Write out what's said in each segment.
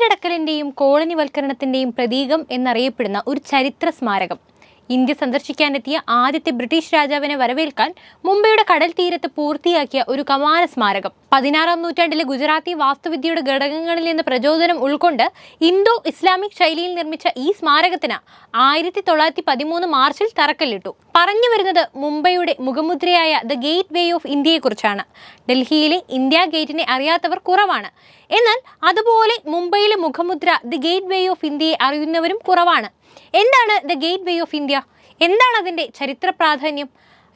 കീഴടക്കലിന്റെയും കോളനിവൽക്കരണത്തിന്റെയും പ്രതീകം എന്നറിയപ്പെടുന്ന ഒരു ചരിത്ര സ്മാരകം ഇന്ത്യ സന്ദർശിക്കാനെത്തിയ ആദ്യത്തെ ബ്രിട്ടീഷ് രാജാവിനെ വരവേൽക്കാൻ മുംബൈയുടെ കടൽ തീരത്ത് പൂർത്തിയാക്കിയ ഒരു കമാന സ്മാരകം. പതിനാറാം നൂറ്റാണ്ടിലെ ഗുജറാത്തി വാസ്തുവിദ്യയുടെ ഘടകങ്ങളിൽ നിന്ന് പ്രചോദനം ഉൾക്കൊണ്ട് ഇന്തോ ഇസ്ലാമിക് ശൈലിയിൽ നിർമ്മിച്ച ഈ സ്മാരകത്തിന് ആയിരത്തി തൊള്ളായിരത്തി പതിമൂന്ന് മാർച്ചിൽ തറക്കല്ലിട്ടു. പറഞ്ഞു വരുന്നത് മുംബൈയുടെ മുഖമുദ്രയായ ദ ഗേറ്റ് വേ ഓഫ് ഇന്ത്യയെക്കുറിച്ചാണ്. ഡൽഹിയിലെ ഇന്ത്യ ഗേറ്റിനെ അറിയാത്തവർ കുറവാണ്. എന്നാൽ അതുപോലെ മുംബൈയിലെ മുഖമുദ്ര ദി ഗേറ്റ് വേ ഓഫ് ഇന്ത്യയെ അറിയുന്നവരും കുറവാണ്. എന്താണ് the gateway of India എന്താണ് അതിന്റെ ചരിത്ര പ്രാധാന്യം?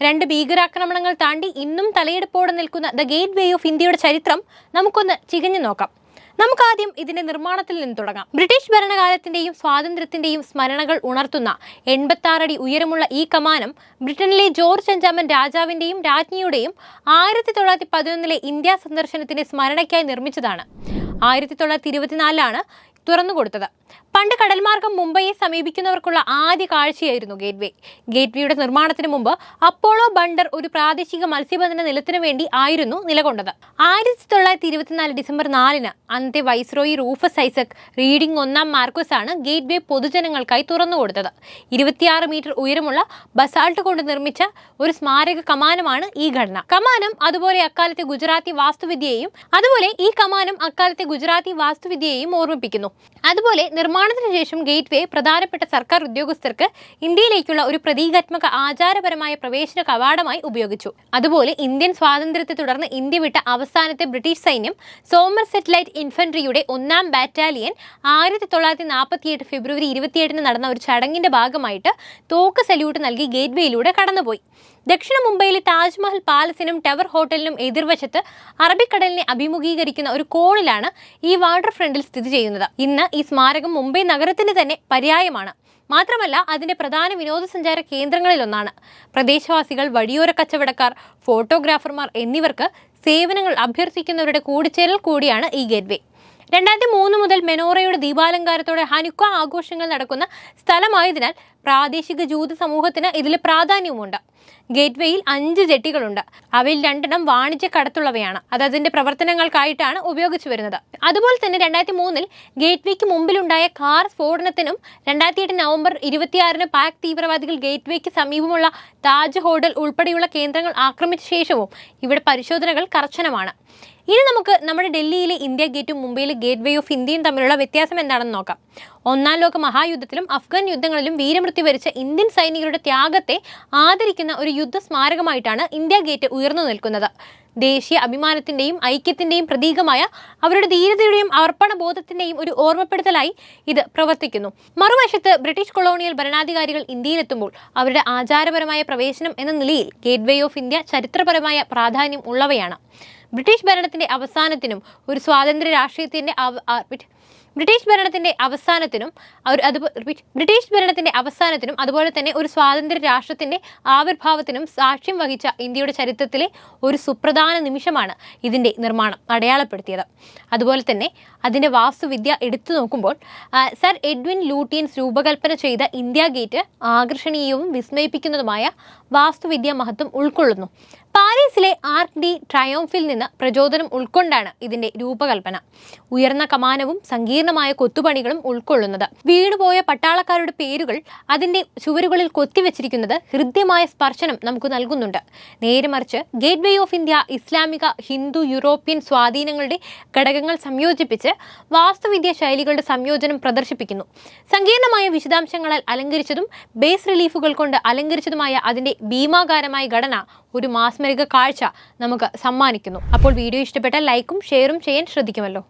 രണ്ട് ഭീകരാക്രമണങ്ങൾ താണ്ടി ഇന്നും തലയെടുപ്പോടെ നിൽക്കുന്ന ദ ഗേറ്റ് വേ ഓഫ് ഇന്ത്യയുടെ ചരിത്രം നമുക്കൊന്ന് ചികഞ്ഞു നോക്കാം. നമുക്കാദ്യം ഇതിന്റെ നിർമ്മാണത്തിൽ നിന്ന് തുടങ്ങാം. ബ്രിട്ടീഷ് ഭരണകാലത്തിന്റെയും സ്വാതന്ത്ര്യത്തിന്റെയും സ്മരണകൾ ഉണർത്തുന്ന എൺപത്തി അടി ഉയരമുള്ള ഈ കമാനം ബ്രിട്ടനിലെ ജോർജ് അഞ്ചാമൻ രാജാവിന്റെയും രാജ്ഞിയുടെയും ആയിരത്തി തൊള്ളായിരത്തി പതിനൊന്നിലെ ഇന്ത്യ സന്ദർശനത്തിന്റെ സ്മരണയ്ക്കായി നിർമ്മിച്ചതാണ്. ആയിരത്തി തൊള്ളായിരത്തി ഇരുപത്തിനാലിലാണ് തുറന്നുകൊടുത്തത്. പണ്ട് കടൽമാർഗം മുംബൈയെ സമീപിക്കുന്നവർക്കുള്ള ആദ്യ കാഴ്ചയായിരുന്നു ഗേറ്റ്വേ. ഗേറ്റ്വേയുടെ നിർമ്മാണത്തിന് മുമ്പ് അപ്പോളോ ബണ്ടർ ഒരു പ്രാദേശിക മത്സ്യബന്ധന നിലത്തിനു വേണ്ടി ആയിരുന്നു നിലകൊണ്ടത്. ആയിരത്തി തൊള്ളായിരത്തി ഇരുപത്തിനാല് ഡിസംബർ നാലിന് അന്നത്തെ വൈസ്രോയി റൂഫസ് ഐസക് റീഡിംഗ് ഒന്നാം മാർക്കസ് ആണ് ഗേറ്റ്വേ പൊതുജനങ്ങൾക്കായി തുറന്നുകൊടുത്തത്. ഇരുപത്തിയാറ് മീറ്റർ ഉയരമുള്ള ബസാൾട്ട് കൊണ്ട് നിർമ്മിച്ച ഒരു സ്മാരക കമാനമാണ് ഈ ഘടന. കമാനം അതുപോലെ അക്കാലത്തെ ഗുജറാത്തി വാസ്തുവിദ്യയെയും അതുപോലെ ഈ കമാനം അക്കാലത്തെ ഗുജറാത്തി വാസ്തുവിദ്യയെയും ഓർമ്മിപ്പിക്കുന്നു. അതുപോലെ നിർമ്മാണത്തിന് ശേഷം ഗേറ്റ് വേ പ്രധാനപ്പെട്ട സർക്കാർ ഉദ്യോഗസ്ഥർക്ക് ഇന്ത്യയിലേക്കുള്ള ഒരു പ്രതീകാത്മക ആചാരപരമായ പ്രവേശന കവാടമായി ഉപയോഗിച്ചു. അതുപോലെ ഇന്ത്യൻ സ്വാതന്ത്ര്യത്തെ തുടർന്ന് ഇന്ത്യ വിട്ട അവസാനത്തെ ബ്രിട്ടീഷ് സൈന്യം സോമർ സെറ്റലൈറ്റ് ഇൻഫൻട്രിയുടെ ഒന്നാം ബാറ്റാലിയൻ ആയിരത്തി തൊള്ളായിരത്തി നാൽപ്പത്തിയെട്ട് ഫെബ്രുവരി ഇരുപത്തിയെട്ടിന് നടന്ന ഒരു ചടങ്ങിന്റെ ഭാഗമായിട്ട് തോക്ക് സല്യൂട്ട് നൽകി ഗേറ്റ് വേയിലൂടെ കടന്നുപോയി. ദക്ഷിണ മുംബൈയിലെ താജ്മഹൽ പാലസിനും ടവർ ഹോട്ടലിനും എതിർവശത്ത് അറബിക്കടലിനെ അഭിമുഖീകരിക്കുന്ന ഒരു കോണിലാണ് ഈ വാട്ടർ ഫ്രണ്ടിൽ സ്ഥിതി ചെയ്യുന്നത്. ഇന്ന് ഈ സ്മാരകം മുംബൈ നഗരത്തിന് തന്നെ പര്യായമാണ്. മാത്രമല്ല അതിന്റെ പ്രധാന വിനോദസഞ്ചാര കേന്ദ്രങ്ങളിലൊന്നാണ്. പ്രദേശവാസികൾ വഴിയോര കച്ചവടക്കാർ ഫോട്ടോഗ്രാഫർമാർ എന്നിവർക്ക് സേവനങ്ങൾ അഭ്യർത്ഥിക്കുന്നവരുടെ കൂടിച്ചേരൽ കൂടിയാണ് ഈ ഗേറ്റ്വേ. രണ്ടായിരത്തി മൂന്ന് മുതൽ മെനോറയുടെ ദീപാലങ്കാരത്തോടെ ഹനുക്ക ആഘോഷങ്ങൾ നടക്കുന്ന സ്ഥലമായതിനാൽ പ്രാദേശിക ജൂത സമൂഹത്തിന് ഇതിൽ പ്രാധാന്യവുമുണ്ട്. ഗേറ്റ്വേയിൽ അഞ്ച് ജെട്ടികളുണ്ട്. അവയിൽ രണ്ടെണ്ണം വാണിജ്യ കടത്തുള്ളവയാണ്. അത് അതിന്റെ പ്രവർത്തനങ്ങൾക്കായിട്ടാണ് ഉപയോഗിച്ചു വരുന്നത്. അതുപോലെ തന്നെ രണ്ടായിരത്തി മൂന്നിൽ ഗേറ്റ്വേക്ക് മുമ്പിലുണ്ടായ കാർ സ്ഫോടനത്തിനും രണ്ടായിരത്തി എട്ട് നവംബർ ഇരുപത്തിയാറിന് പാക് തീവ്രവാദികൾ ഗേറ്റ്വേക്ക് സമീപമുള്ള താജ് ഹോട്ടൽ ഉൾപ്പെടെയുള്ള കേന്ദ്രങ്ങൾ ആക്രമിച്ച ശേഷവും ഇവിടെ പരിശോധനകൾ കർശനമാണ്. ഇനി നമുക്ക് നമ്മുടെ ഡൽഹിയിലെ ഇന്ത്യ ഗേറ്റും മുംബൈയിലെ ഗേറ്റ് വേ ഓഫ് ഇന്ത്യയും തമ്മിലുള്ള വ്യത്യാസം എന്താണെന്ന് നോക്കാം. ഒന്നാം ലോക മഹായുദ്ധത്തിലും അഫ്ഗാൻ യുദ്ധങ്ങളിലും വീരമൃത്യു വരിച്ച ഇന്ത്യൻ സൈനികരുടെ ത്യാഗത്തെ ആദരിക്കുന്ന ഒരു യുദ്ധ സ്മാരകമായിട്ടാണ് ഇന്ത്യ ഗേറ്റ് ഉയർന്നു നിൽക്കുന്നത്. ദേശീയ അഭിമാനത്തിന്റെയും ഐക്യത്തിന്റെയും പ്രതീകമായ അവരുടെ ധീരതയുടെയും അർപ്പണ ബോധത്തിന്റെയും ഒരു ഓർമ്മപ്പെടുത്തലായി ഇത് പ്രവർത്തിക്കുന്നു. മറുവശത്ത് ബ്രിട്ടീഷ് കൊളോണിയൽ ഭരണാധികാരികൾ ഇന്ത്യയിലെത്തുമ്പോൾ അവരുടെ ആചാരപരമായ പ്രവേശനം എന്ന നിലയിൽ ഗേറ്റ് വേ ഓഫ് ഇന്ത്യ ചരിത്രപരമായ പ്രാധാന്യം ഉള്ളവയാണ്. ബ്രിട്ടീഷ് ഭരണത്തിന്റെ അവസാനത്തിനും ഒരു സ്വാതന്ത്ര്യ രാഷ്ട്രീയത്തിന്റെ ബ്രിട്ടീഷ് ഭരണത്തിന്റെ അവസാനത്തിനും ഒരു അത് ബ്രിട്ടീഷ് ഭരണത്തിന്റെ അവസാനത്തിനും അതുപോലെ തന്നെ ഒരു സ്വാതന്ത്ര്യ രാഷ്ട്രത്തിന്റെ ആവിർഭാവത്തിനും സാക്ഷ്യം വഹിച്ച ഇന്ത്യയുടെ ചരിത്രത്തിലെ ഒരു സുപ്രധാന നിമിഷമാണ് ഇതിന്റെ നിർമ്മാണം അടയാളപ്പെടുത്തിയത്. അതുപോലെ തന്നെ അതിന്റെ വാസ്തുവിദ്യ എടുത്തു നോക്കുമ്പോൾ സർ എഡ്വിൻ ലൂട്ടിയൻസ് രൂപകൽപ്പന ചെയ്ത ഇന്ത്യ ഗേറ്റ് ആകർഷണീയവും വിസ്മയിപ്പിക്കുന്നതുമായ വാസ്തുവിദ്യ മഹത്വം ഉൾക്കൊള്ളുന്നു. പാരീസിലെ ആർക്ക് ഡി ട്രയോംഫിൽ നിന്ന് പ്രചോദനം ഉൾക്കൊണ്ടാണ് ഇതിന്റെ രൂപകൽപ്പന. ഉയർന്ന കമാനവും സങ്കീർണമായ കൊത്തുപണികളും ഉൾക്കൊള്ളുന്നത്. വീണുപോയ പട്ടാളക്കാരുടെ പേരുകൾ അതിന്റെ ചുവരുകളിൽ കൊത്തിവെച്ചിരിക്കുന്നത് ഹൃദ്യമായ സ്പർശനം നമുക്ക് നൽകുന്നുണ്ട്. നേരെ മറിച്ച് ഗേറ്റ് വേ ഓഫ് ഇന്ത്യ ഇസ്ലാമിക ഹിന്ദു യൂറോപ്യൻ സ്വാധീനങ്ങളുടെ ഘടകങ്ങൾ സംയോജിപ്പിച്ച് വാസ്തുവിദ്യ ശൈലികളുടെ സംയോജനം പ്രദർശിപ്പിക്കുന്നു. സങ്കീർണമായ വിശദാംശങ്ങളാൽ അലങ്കരിച്ചതും ബേസ് റിലീഫുകൾ കൊണ്ട് അലങ്കരിച്ചതുമായ അതിന്റെ ഭീമാകാരമായ ഘടന ഒരു മാസ്മരിക കാഴ്ച നമുക്ക് സമ്മാനിക്കുന്നു. അപ്പോൾ വീഡിയോ ഇഷ്ടപ്പെട്ടാൽ ലൈക്കും ഷെയറും ചെയ്യാൻ ശ്രദ്ധിക്കുമല്ലോ.